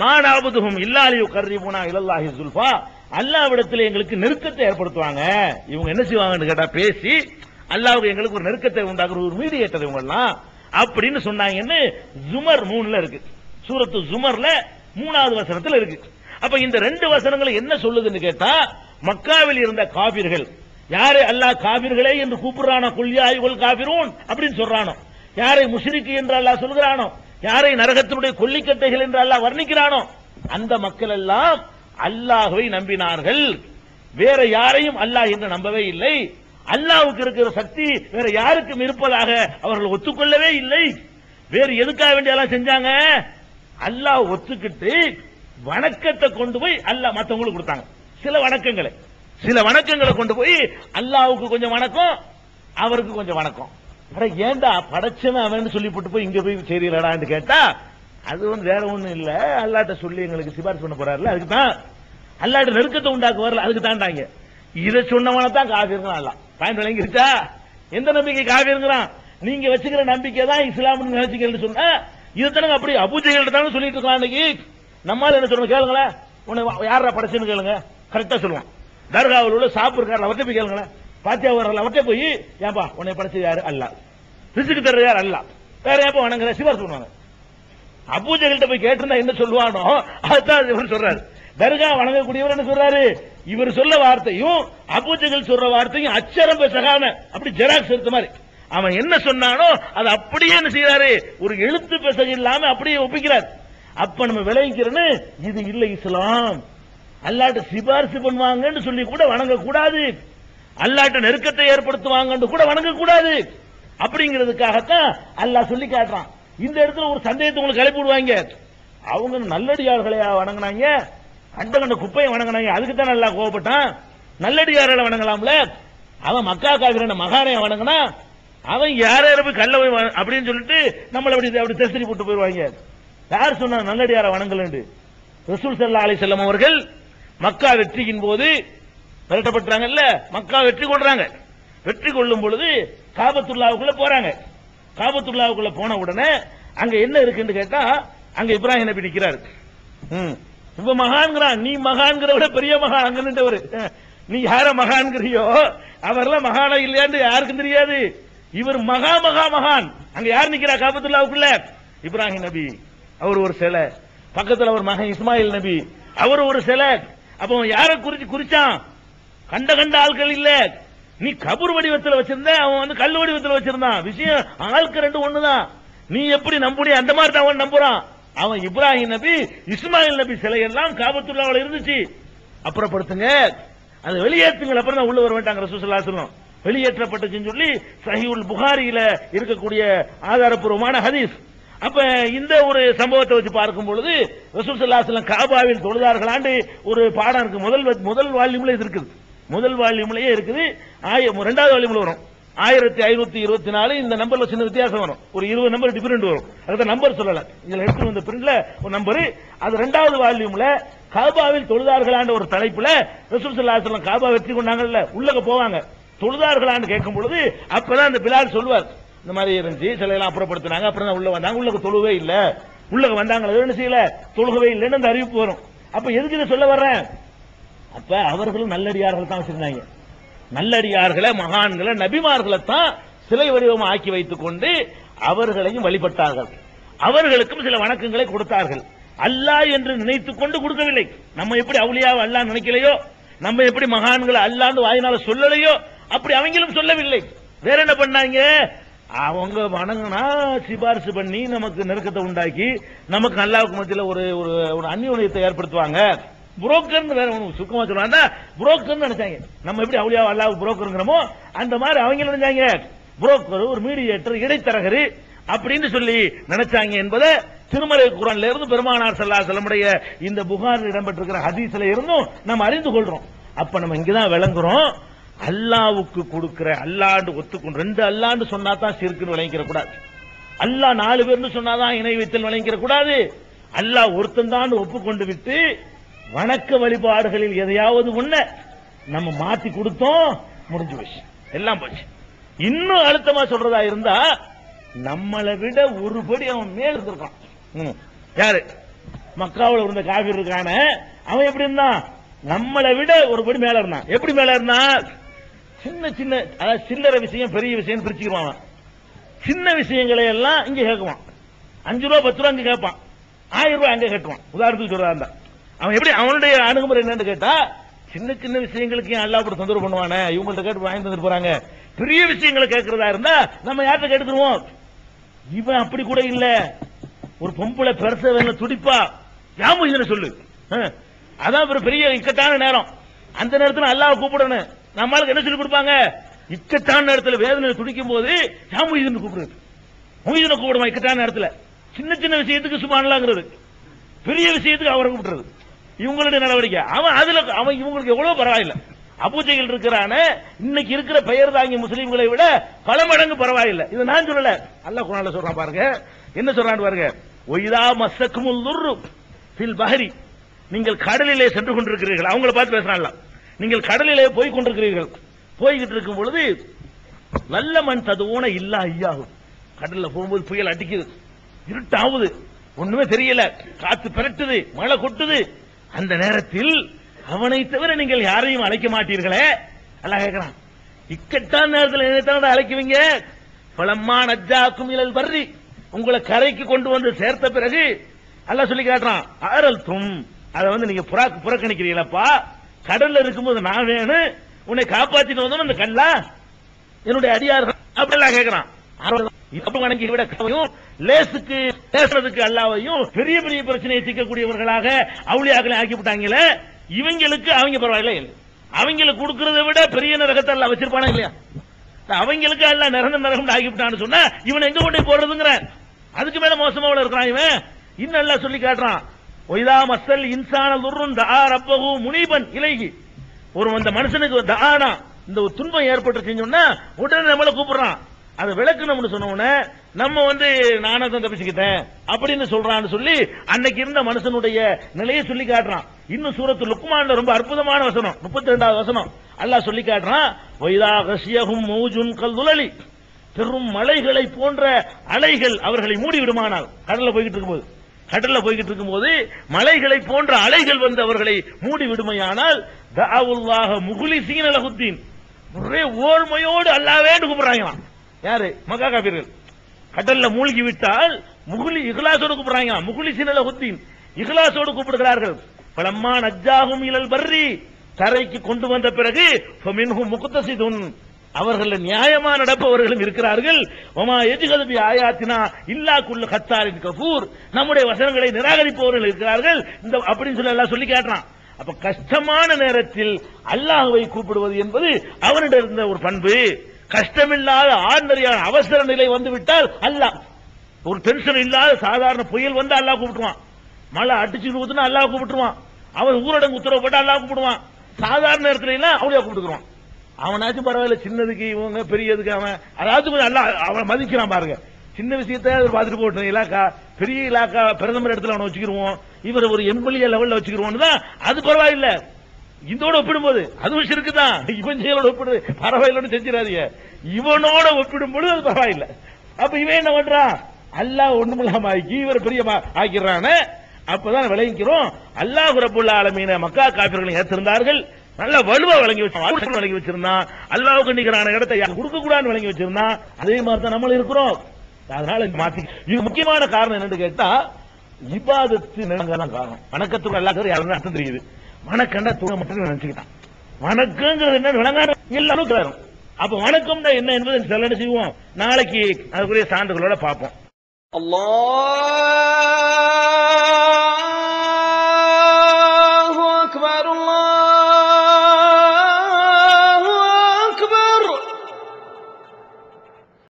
மானாபுதுகும் இல்லாலியு கர்ரிபுனா இலல்லாஹி சுல்ஃபா. அல்லாவிடத்தில் எங்களுக்கு நெருக்கத்தை ஏற்படுத்துவாங்க. இவங்க என்ன செய்வாங்கன்னு கேட்டா பேசி அல்லாவுக்கு எங்களுக்கு ஒரு நெருக்கத்தை உண்டாக்குற ஒரு மீடியேட்டர் இவங்க எல்லாம் அப்படின்னு சொன்னாங்கன்னு ஜுமர் மூணுல இருக்கு. சூரத்து ஜுமர்ல மூணாவது வசனத்துல இருக்கு. அப்ப இந்த ரெண்டு வசனங்களை என்ன சொல்லுதுன்னு கேட்டா மக்காவில் இருந்த காபிர்கள். யாரை அல்லாஹ் காபிர்களே என்று கூப்பிடுறானோ குல்யாயுகள் காபிரூன் அப்படின்னு சொல்றானோ. யாரை முஷிரிக்கு என்று அல்லாஹ் சொல்கிறானோ. யாரை நரகத்தினுடைய கொல்லிக்கட்டைகள் என்று அல்லாஹ் வர்ணிக்கிறானோ அந்த மக்கள் எல்லாம் அல்லாஹுவை நம்பினார்கள். வேற யாரையும் அல்லாஹ் என்று நம்பவே இல்லை. அல்லாவுக்கு இருக்கிற சக்தி வேற யாருக்கும் இருப்பதாக அவர்கள் ஒத்துக்கொள்ளவே இல்லை. வேறு எதுக்காக வேண்டியெல்லாம் செஞ்சாங்க? அல்லாஹ் ஒத்துக்கிட்டு வணக்கத்தை கொண்டு போய் அல்லாஹ் மற்றவங்களுக்கு கொடுத்தாங்க. சில வணக்கங்களை. சில வணக்கங்களை கொண்டு போய் அல்லாவுக்கு கொஞ்சம் வணக்கம் அவருக்கு கொஞ்சம் வணக்கம். அட ஏன்டா படைச்சவன் அவன் சொல்லி போட்டு போய் இங்க போய் செய்றீங்களாடான்னு கேட்டா அது வந்து வேற ஒண்ணும் இல்ல. அல்லாட்ட சொல்லி எங்களுக்கு சிபாரிசு பண்ண போறாருல அதுக்கு தான். அல்லாட்ட நெருக்கத்தை உண்டாக்க வரல அதுக்கு தாண்டாங்க இதை சொன்னவன தான் காவிருங்கிறான் அல்ல பாயிண்ட் விளங்கிருச்சா? எந்த நம்பிக்கை காவிருங்கிறான் நீங்க வச்சுக்கிற நம்பிக்கை தான் இஸ்லாம்னு நினைச்சுக்கிறேன்னு சொன்னா இதுதானங்க அப்படி அபூஜைகள் தானே சொல்லிட்டு இருக்கான் அன்னைக்கு நம்மால என்ன சொல்லணும் கேளுங்களேன். உன்னை யாரா படைச்சுன்னு கேளுங்க. கரெக்டா சொல்லுவான். தர்காவில் உள்ள சாப்பு இருக்காரு அவர்கிட்ட போய் கேளுங்களேன். பாத்தியா வரல அவர்கிட்ட போய் ஏன்பா உன்னை படைச்சது யாரு? அல்ல. ரிசுக்கு தர்றது யார்? அல்ல. வேற ஏப்பா வணங்குற? சிவர் சொல்லுவாங்க. அபூஜகள்கிட்ட போய் கேட்டிருந்தா என்ன சொல்லுவானோ அதுதான் இவர் சொல்றாரு. தர்கா வணங்கக்கூடியவர் என்ன சொல்றாரு? இவர் சொல்ல வார்த்தையும் அபூஜகல் சொல்ற வார்த்தையும் அச்சரம் பேசகாம அப்படி ஜெராக்ஸ் எடுத்த மாதிரி. அவன் என்ன சொன்னானோ அது அப்படியே என்ன செய்யறாரு ஒரு எழுத்து பேச இல்லாம அப்படியே ஒப்பிக்கிறார். அப்ப நம்ம விளைவிக்கிறோன்னு இது இல்ல இஸ்லாம். அல்லாட்ட சிபாரிசு பண்ணுவாங்கன்னு சொல்லி கூட வணங்க கூடாது அல்லாட்ட நெருக்கத்தை ஏற்படுத்துவாங்கன்னு கூட வணங்க கூடாது அப்படிங்கிறதுக்காகத்தான் அல்லாஹ் சொல்லி காட்டுறான். இந்த இடத்துல ஒரு சந்தேகத்தை உங்களுக்கு கிளப்பி விடுவாங்க. அவங்க நல்லடியார்களையா வணங்கினாங்க? அந்த கண்ட குப்பையை வணங்கினாங்க. அதுக்கு தான் நல்லா கோவப்பட்டான். நல்லடியார்களை வணங்கலாம்ல? அவன் மக்கா காவிரன மகானைய வணங்கினா அவன் யார போய் கல்ல போய் அப்படின்னு சொல்லிட்டு நம்மள அப்படி அப்படி தெசரி போட்டு போயிருவாங்க யார் சொன்னா நல்லடியார வணங்கலண்டு ரசூல் சல்லா அலி செல்லம் அவர்கள் மக்கா வெற்றியின் போது விரட்டப்பட்டாங்கல்ல மக்கா வெற்றி கொள்றாங்க. வெற்றி கொள்ளும் பொழுது காபத்துல்லாவுக்குள்ள போறாங்க. காபத்துல்லாவுக்குள்ள போன உடனே அங்க என்ன இருக்குன்னு கேட்டா அங்க இப்ராஹிம் நபி நிக்கிறாரு. ம். இப்ப மகான்கிறான். நீ மகான்கிற விட பெரிய மகான் அங்க நின்றவர். நீ யார மகான்கிறியோ? அவர்லாம் மகானா இல்லையான்னு யாருக்கும் தெரியாது. இவர் மகா மகா மகான். அங்க யார் நிக்கிறா காபத்துல்லாவுக்குள்ள? இப்ராஹிம் நபி. அவர் ஒரு சிலை. பக்கத்துல அவர் மகன் இஸ்மாயில் நபி. அவர் ஒரு சிலை. அப்ப யாரை குறிச்சு குறிச்சான்? கண்ட கண்ட ஆட்கள் இல்ல. நீ கபூர் வடிவத்தில் வச்சிருந்த அவன் வந்து கல் வடிவத்தில் வச்சிருந்தான். விஷயம் ஆளுக்கு ரெண்டு ஒண்ணுதான். நீ எப்படி நம்புடி? அந்த மாதிரி தான் அவன் நம்புறான். அவன் இப்ராஹிம் நபி இஸ்மாயில் நபி சிலை எல்லாம் காபத்துள்ளாவில் இருந்துச்சு. அப்புறப்படுத்துங்க. அது வெளியேற்றுங்கள் அப்புறம் தான் உள்ள வர வேண்டாங்க ரசூசல்லா சொல்லும் வெளியேற்றப்பட்டுச்சுன்னு சொல்லி சஹீவுல் புகாரியில இருக்கக்கூடிய ஆதாரப்பூர்வமான ஹதீஸ். அப்ப இந்த ஒரு சம்பவத்தை வச்சு பார்க்கும் பொழுது ரசூல் காபாவில் தொழுதார்களாண்டு ஒரு பாடம் இருக்கு. முதல் முதல் வால்யூம்ல இது இருக்குது. முதல் வால்யூம்லயே இருக்குது. ஆய- ரெண்டாவது வால்யூம்ல வரும். ஆயிரத்தி ஐநூத்தி இருபத்தி நாலு இந்த நம்பர்ல சின்ன வித்தியாசம் வரும். ஒரு இருபது நம்பர் டிஃபரெண்ட் வரும். அதுக்கு நம்பர் சொல்லல. இதுல எடுத்து வந்த பிரிண்ட்ல ஒரு நம்பர் அது ரெண்டாவது வால்யூம்ல காபாவில் தொழுதார்களாண்ட ஒரு தலைப்புல ரசூல் காபா வெற்றி கொண்டாங்கல்ல உள்ளக போவாங்க. தொழுதார்களான்னு கேட்கும் பொழுது அப்பதான் அந்த பிலால் சொல்லுவார் இந்த மாதிரி இருந்துச்சு சில எல்லாம் அப்புறப்படுத்தினாங்க அப்புறம் தான் உள்ள வந்தாங்க. உள்ளக தொழுவே இல்ல. உள்ளக வந்தாங்க என்ன செய்யல? தொழுகவே இல்லைன்னு அந்த அறிவிப்பு வரும். அப்ப எதுக்கு இதை சொல்ல வர்றேன்? அப்ப அவர்களும் நல்லடியார்கள் தான் வச்சிருந்தாங்க. நல்லடியார்களை மகான்களை நபிமார்களை தான் சிலை வடிவம் ஆக்கி வைத்துக் கொண்டு அவர்களையும் வழிபட்டார்கள். அவர்களுக்கும் சில வணக்கங்களை கொடுத்தார்கள். அல்லாஹ் என்று நினைத்துக் கொண்டு கொடுக்கவில்லை. நம்ம எப்படி அவுலியாவை அல்லா நினைக்கலையோ? நம்ம எப்படி மகான்களை அல்லான்னு வாயினால சொல்லலையோ? அப்படி அவங்களும் சொல்லவில்லை. வேற என்ன பண்ணாங்க? அவங்க வணங்கினா சிபாரிசு பண்ணி நமக்கு நெருக்கத்தை உண்டாக்கி நமக்கு அல்லாவுக்கு மத்தியில ஒரு ஒரு ஒரு ஏற்படுத்துவாங்க. புரோக்கர் வேற ஒண்ணு சுக்கமா சொல்லுவாங்க. புரோக்கர் நினைச்சாங்க. நம்ம எப்படி அவளியா அல்லாஹ் புரோக்கருங்கிறோமோ அந்த மாதிரி அவங்க நினைச்சாங்க. புரோக்கர் ஒரு மீடியேட்டர் இடைத்தரகர் அப்படின்னு சொல்லி நினைச்சாங்க என்பதை திருமலை குரான்ல இருந்து பெருமானார் சல்லா செல்லமுடைய இந்த புகாரில் இடம்பெற்றிருக்கிற ஹதீஸ்ல இருந்தும் நம்ம அறிந்து கொள்றோம். அப்ப நம்ம இங்கதான் விளங்குறோம். அல்லாவுக்கு கொடுக்கிற அல்லாண்டு ஒத்துக்கொண்டு ரெண்டு அல்லாண்டு சொன்னா தான் சிறுக்குன்னு விளங்கிக்கிற கூடாது. அல்லாஹ் நாலு பேர்னு சொன்னாதான் இணை வைத்தல் விளங்கிக்கிற கூடாது. அல்லாஹ் ஒருத்தன் தான் ஒப்புக்கொண்டு விட்டு வணக்க வழிபாடுகளில் எதையாவது ஒண்ண நம்ம மாத்தி கொடுத்தோம் முடிஞ்சு போச்சு. எல்லாம் போச்சு. இன்னும் அழுத்தமா சொல்றதா இருந்தா நம்மளை விட ஒரு படி அவன் மேல் இருந்திருக்கான். ம். யாரு? மக்காவில் இருந்த காபீர் இருக்கான அவன் எப்படி இருந்தான்? நம்மளை விட ஒரு படி மேல இருந்தான். எப்படி மேல இருந்தான்? சின்ன சின்ன அதாவது சில்லறை விஷயம் பெரிய விஷயம் பிரிச்சுக்குவான் சின்ன விஷயங்களை எல்லாம் இங்க கேட்குவான். அஞ்சு ரூபா பத்து ரூபா அங்க கேட்பான். ஆயிரம் ரூபாய் அங்க கட்டுவான் உதாரணத்துக்கு சொல்றா இருந்தா. அவன் எப்படி அவனுடைய அணுகுமுறை என்னன்னு கேட்டா சின்ன சின்ன விஷயங்களுக்கு ஏன் அல்லா கூட தொந்தரவு பண்ணுவானே? இவங்கள்ட்ட கேட்டு வாங்கி தந்துட்டு போறாங்க. பெரிய விஷயங்களை கேட்கறதா இருந்தா நம்ம யார்கிட்ட கேட்டுக்கிடுவோம் இவன் அப்படி கூட இல்ல. ஒரு பொம்பளை பெருச வேலை துடிப்பா. யாம இதுல சொல்லு. அதான் ஒரு பெரிய இக்கட்டான நேரம். அந்த நேரத்தில் அல்லாஹ் கூப்பிடணும். நம்மளுக்கு என்ன சொல்லி கொடுப்பாங்க? இக்கட்டான நேரத்தில் வேதனை துடிக்கும் போது யாம இதுன்னு கூப்பிடுறது. மொய்தனை கூப்பிடுவான் இக்கட்டான நேரத்தில். சின்ன சின்ன விஷயத்துக்கு சுமானலாங்கிறது பெரிய விஷயத்துக்கு அவரை கூப்பிடுறது. இவங்களுடைய நடவடிக்கை. அவன் அதுல அவன் இவங்களுக்கு எவ்வளவு பரவாயில்ல. அபூஜைகள் இருக்கிறான இன்னைக்கு இருக்கிற பெயர் தாங்கி முஸ்லீம்களை விட பல மடங்கு பரவாயில்லை. இது நான் சொல்லல. அல்ல குரான்ல சொல்றான் பாருங்க. என்ன சொல்றான் பாருங்க. ஒய்தா மஸ்ஸக்குமுல் துர்ரு ஃபில் பஹரி. நீங்கள் கடலிலே சென்று கொண்டிருக்கிறீர்கள். அவங்கள பார்த்து பேசுறான்ல. நீங்கள் கடலிலே போய் கொண்டிருக்கிறீர்கள். போய்கிட்டு இருக்கும் பொழுது நல்ல மண் ததுவோன இல்லா ஐயாகும் கடல்ல போகும்போது புயல் அடிக்குது. இருட்டாவுது ஒண்ணுமே தெரியல. காத்து பிரட்டுது. மழை கொட்டுது. அந்த நேரத்தில் அவனை தவிர நீங்கள் யாரையும் அழைக்க மாட்டீர்களே? அல்லாஹ் கேட்கிறான். இக்கட்டான நேரத்தில் என்னத்தான அழைக்குவீங்க? பழம்மா நஜாக்கும் இழல் பர்றி உங்களை கரைக்கு கொண்டு வந்து சேர்த்த பிறகு அல்ல சொல்லி காட்டுறான் ஆரல் தும் அதை வந்து நீங்க புறா புறக்கணிக்கிறீங்களப்பா கடல்ல இருக்கும்போது நான் வேணும் உன்னை காப்பாத்திட்டு வந்தோம் அந்த கல்லா என்னுடைய அடியார்கள். அப்படிலாம் கேட்கிறான். இப்ப வணங்கி விட கவையும் லேசுக்கு பேசுறதுக்கு அல்லாவையும் பெரிய பெரிய பிரச்சனையை தீர்க்கக்கூடியவர்களாக அவளியாக்களை ஆக்கிவிட்டாங்கல்ல இவங்களுக்கு அவங்க பரவாயில்ல. இல்லை அவங்களுக்கு கொடுக்கறதை விட பெரிய நரகத்தை எல்லாம் வச்சிருப்பானா இல்லையா? அவங்களுக்கு எல்லாம் நிறந்த நரகம் ஆக்கி விட்டான்னு சொன்னா இவன் எங்க கொண்டு போடுறதுங்கிற அதுக்கு மேல மோசமா இருக்கிறான் இவன்? இன்னும் எல்லாம் சொல்லி காட்டுறான். ஒய்தா மஸ்தல் இன்சான துர்ரும் தா ரப்பகு முனிபன் இலகி ஒரு அந்த மனுஷனுக்கு தானா இந்த ஒரு துன்பம் ஏற்பட்டுருச்சுன்னு சொன்னா உடனே நம்மள கூப்பிடுறான். அதை விளக்கணும்னு சொன்ன நம்ம வந்து நானா தப்பிச்சுக்கிட்டேன் அப்படின்னு சொல்றான்னு சொல்லி அன்னைக்கு இருந்த மனுஷனுடைய நிலையை சொல்லி காட்டுறான். இன்னும் சூரத்து லுக்குமான ரொம்ப அற்புதமான வசனம் முப்பத்தி ரெண்டாவது வசனம். அல்லாஹ் சொல்லி காட்டுறான் வைதா கசியகும் மௌஜுன் கல்துலலி. பெரும் மலைகளை போன்ற அலைகள் அவர்களை மூடி விடுமானால் கடல்ல போய்கிட்டு இருக்கும்போது. கடல்ல போய்கிட்டு இருக்கும்போது மலைகளை போன்ற அலைகள் வந்து அவர்களை மூடி விடுமையானால் தாவுல்லாக முகுலி சீனலகுத்தீன் ஒரே ஓர்மையோடு அல்லாவேன்னு கூப்பிடுறாங்களாம் யாரு? மக்கா காபீர்கள் கடல்ல மூழ்கி விட்டால் முகுலி இகலாசோடு கூப்பிடுறாங்க. முகுலிசீன் ஹுத்தீன். இகலாசோடு கூப்பிடுகிறார்கள். பலம்மா நஜ்ஜாகும் இலல் பர்ரி. தரைக்கு கொண்டு வந்த பிறகு ஃபமின்ஹும் முக்தசிதுன். அவர்கள் நியாயமா நடப்பவர்களும் இருக்கிறார்கள். ஒமா எஜுகதபி ஆயாத்தினா இல்லா குள்ள கத்தாரின் கபூர் நம்முடைய வசனங்களை நிராகரிப்பவர்கள் இருக்கிறார்கள். இந்த அப்படின்னு சொல்லி எல்லாம் சொல்லி கேட்டான் அப்ப கஷ்டமான நேரத்தில் அல்லாஹுவை கூப்பிடுவது என்பது அவனிடம் இருந்த ஒரு பண்பு. கஷ்டமில்லாத ஆர்டினரியான அவசர நிலை வந்து விட்டால் அல்லாஹ். ஒரு டென்ஷன் இல்லாத சாதாரண புயல் வந்து அல்லாஹ் கூப்பிட்டுருவான். மழை அடிச்சு ஊத்துனா அல்லா கூப்பிட்டுருவான். அவன் ஊரடங்கு உத்தரவு போட்டு அல்லா கூப்பிடுவான். சாதாரண நேரத்துல எல்லாம் அவளையா கூப்பிட்டுக்குவான். அவனாச்சும் பரவாயில்ல சின்னதுக்கு இவங்க பெரியதுக்கு அவன். அதாவது கொஞ்சம் நல்லா அவன் மதிக்கிறான் பாருங்க. சின்ன விஷயத்தை பார்த்துட்டு போட்டோம் இலாக்கா பெரிய இலாக்கா பிரதமர் இடத்துல அவனை வச்சுக்கிடுவோம் இவர் ஒரு எம்எல்ஏ லெவல்ல வச்சுக்கிருவோம் தான் அது பரவாயில்லை. இதோட ஒப்பிடும்போது அதுவும் இருக்குதான் இவன் செயலோட ஒப்பிடு பரவாயில்லன்னு செஞ்சிடாதீங்க. இவனோட ஒப்பிடும் பொழுது அது பரவாயில்ல. அப்ப இவன் என்ன பண்றான் அல்லாஹ் ஒண்ணுமில்லாம ஆக்கி இவர் பெரிய ஆக்கிறான அப்பதான் விளங்கிக்கிறோம். அல்லாஹ் ரபுல்லா ஆலமீன மக்கா காப்பிர்களை ஏற்றிருந்தார்கள். நல்ல வலுவா வழங்கி வச்சு வழங்கி வச்சிருந்தான் அல்லாவுக்கு நிகரான இடத்தை யார் கொடுக்க கூடாதுன்னு வழங்கி வச்சிருந்தான் அதே மாதிரி தான் நம்மளும் இருக்கிறோம். அதனால மாத்தி இது முக்கியமான காரணம் என்னன்னு கேட்டா இபாதத்து காரணம். வணக்கத்துக்கு அல்லாஹ் யாருன்னு அர்த்தம் தெரியுது. வணக்கண்டா தூங்க மட்டும் நினைச்சுக்கிட்டான். வணக்கங்கிறது என்ன? விளங்காத எல்லாரும் கிளறும் அப்ப வணக்கம்னா என்ன என்பதை சில செய்வோம்? நாளைக்கு அதுக்குரிய சான்றுகளோட பார்ப்போம். அல்லாஹ்!